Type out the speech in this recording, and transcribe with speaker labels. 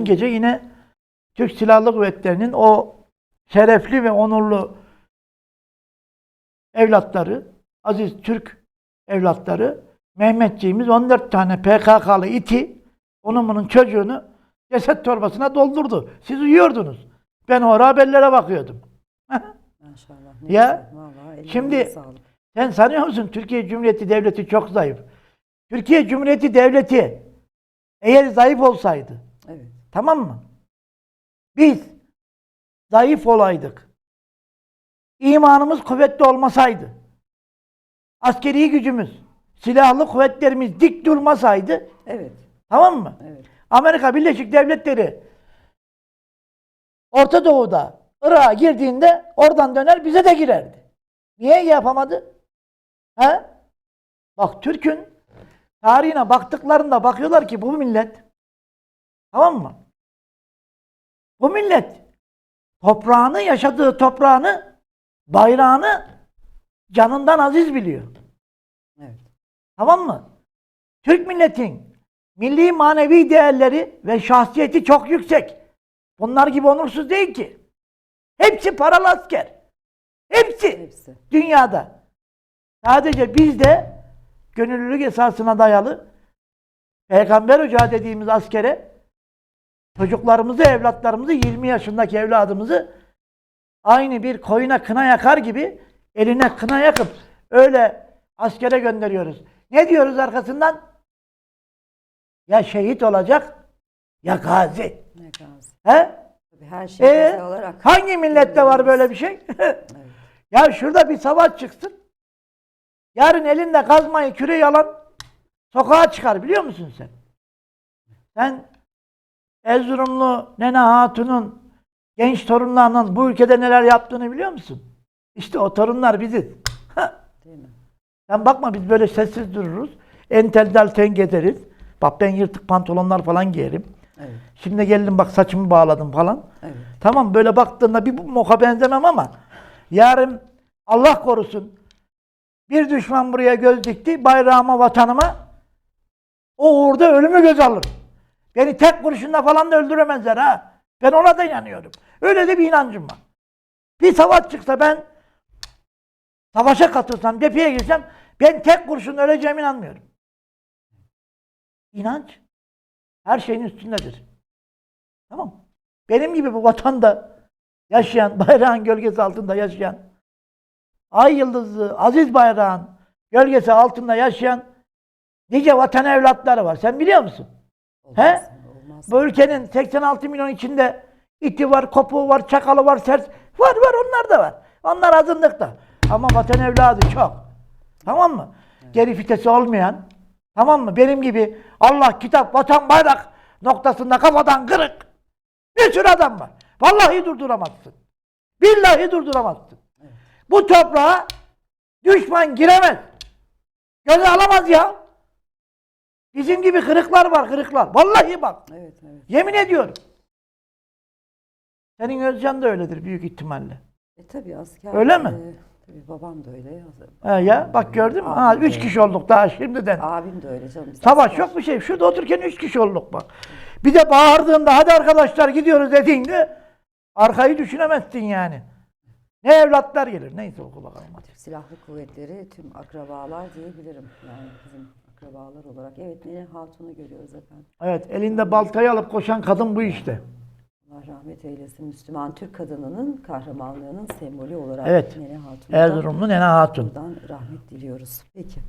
Speaker 1: dün gece yine Türk Silahlı Kuvvetleri'nin o şerefli ve onurlu evlatları, aziz Türk evlatları, Mehmetçiğimiz 14 tane PKK'lı iti, onun bunun çocuğunu ceset torbasına doldurdu. Siz uyuyordunuz. Ben o haberlere bakıyordum.
Speaker 2: Maşallah.
Speaker 1: Ya.
Speaker 2: Vallahi
Speaker 1: şimdi-. Sen sanıyor musun Türkiye Cumhuriyeti Devleti çok zayıf? Türkiye Cumhuriyeti Devleti eğer zayıf olsaydı,
Speaker 2: Evet.
Speaker 1: Tamam mı? Biz zayıf olaydık. İmanımız kuvvetli olmasaydı, askeri gücümüz, silahlı kuvvetlerimiz dik durmasaydı,
Speaker 2: Evet.
Speaker 1: tamam mı?
Speaker 2: Evet.
Speaker 1: Amerika Birleşik Devletleri Orta Doğu'da Irak'a girdiğinde oradan döner bize de girerdi. Niye yapamadı? He? Bak Türk'ün tarihine baktıklarında bakıyorlar ki bu millet tamam mı? Bu millet toprağını, yaşadığı toprağını, bayrağını canından aziz biliyor.
Speaker 2: Evet.
Speaker 1: Tamam mı? Türk milletin milli manevi değerleri ve şahsiyeti çok yüksek. Bunlar gibi onursuz değil ki. Hepsi paralı asker. Hepsi
Speaker 2: Hepsi.
Speaker 1: dünyada. Sadece bizde gönüllülük esasına dayalı Peygamber Ocağı dediğimiz askere çocuklarımızı, evlatlarımızı, 20 yaşındaki evladımızı aynı bir koyuna kına yakar gibi eline kına yakıp öyle askere gönderiyoruz. Ne diyoruz arkasından? Ya şehit olacak ya gazi.
Speaker 2: Ne gazi.
Speaker 1: He?
Speaker 2: Tabii her şeyi
Speaker 1: Ee,
Speaker 2: göze alarak.
Speaker 1: hangi millette var böyle bir şey?
Speaker 2: Evet.
Speaker 1: ya şurada bir savaş çıksın. Yarın elinde kazmayı, küreği alan sokağa çıkar biliyor musun sen? Sen Erzurumlu Nene Hatun'un genç torunlarının bu ülkede neler yaptığını biliyor musun? İşte o torunlar biziz.
Speaker 2: Değil mi?
Speaker 1: Sen bakma biz böyle sessiz dururuz. Entel ten gezeriz. Bak ben yırtık pantolonlar falan giyerim.
Speaker 2: Evet.
Speaker 1: Şimdi geldim bak saçımı bağladım falan.
Speaker 2: Evet.
Speaker 1: Tamam böyle baktığında bir moka benzemem ama yarın Allah korusun bir düşman buraya göz dikti bayrağıma vatanıma o uğurda ölümü göz alır. Beni tek kurşunla falan da öldüremezler ha. Ben ona da inanıyorum. Öyle de bir inancım var. Bir savaş çıksa ben savaşa katılsam, cepheye girsem ben tek kurşun öleceğime inanmıyorum. İnanç her şeyin üstündedir. Tamam. Benim gibi bu vatanda yaşayan, bayrağın gölgesi altında yaşayan, ay yıldızlı, aziz bayrağın gölgesi altında yaşayan nice vatan evlatları var. Sen biliyor musun?
Speaker 2: Olmaz.
Speaker 1: He?
Speaker 2: Olmaz.
Speaker 1: Bu ülkenin 86 milyon içinde iti var, kopuğu var, çakalı var, sert var var onlar da var. Onlar azınlıkta. Ama vatan evladı çok. Tamam mı? Geri vitesi olmayan, tamam mı? Benim gibi Allah, kitap, vatan, bayrak noktasında kafadan kırık bir sürü adam var. Vallahi durduramazsın. Billahi durduramazsın. Bu toprağa düşman giremez. Göze alamaz ya. Bizim gibi kırıklar var, kırıklar. Vallahi bak.
Speaker 2: Evet evet.
Speaker 1: Yemin ediyorum. Senin Özcan da öyledir büyük ihtimalle.
Speaker 2: E tabii asker.
Speaker 1: Öyle mi?
Speaker 2: e, tabii babam da öyle.
Speaker 1: He ya bak gördün mü?
Speaker 2: Abim
Speaker 1: Ha, üç kişi olduk daha şimdiden.
Speaker 2: Abim de öyle canım. biz
Speaker 1: Savaş
Speaker 2: asker.
Speaker 1: yok bir şey. Şurada otururken üç kişi olduk bak. Bir de bağırdığında hadi arkadaşlar gidiyoruz dediğinde arkayı düşünemezsin yani. Ne evlatlar gelir. Neyse oku bakalım. hadi.
Speaker 2: Türk Silahlı Kuvvetleri tüm akrabalar diyebilirim. Yani bizim akrabalar olarak. Evet Nene Hatun'u görüyoruz efendim.
Speaker 1: Evet elinde baltayı alıp koşan kadın bu işte.
Speaker 2: Allah rahmet eylesin. Müslüman Türk kadınının kahramanlığının sembolü olarak
Speaker 1: Evet.
Speaker 2: Nene Hatun'a
Speaker 1: Erzurumlu Nene Hatun.
Speaker 2: buradan rahmet diliyoruz. Peki.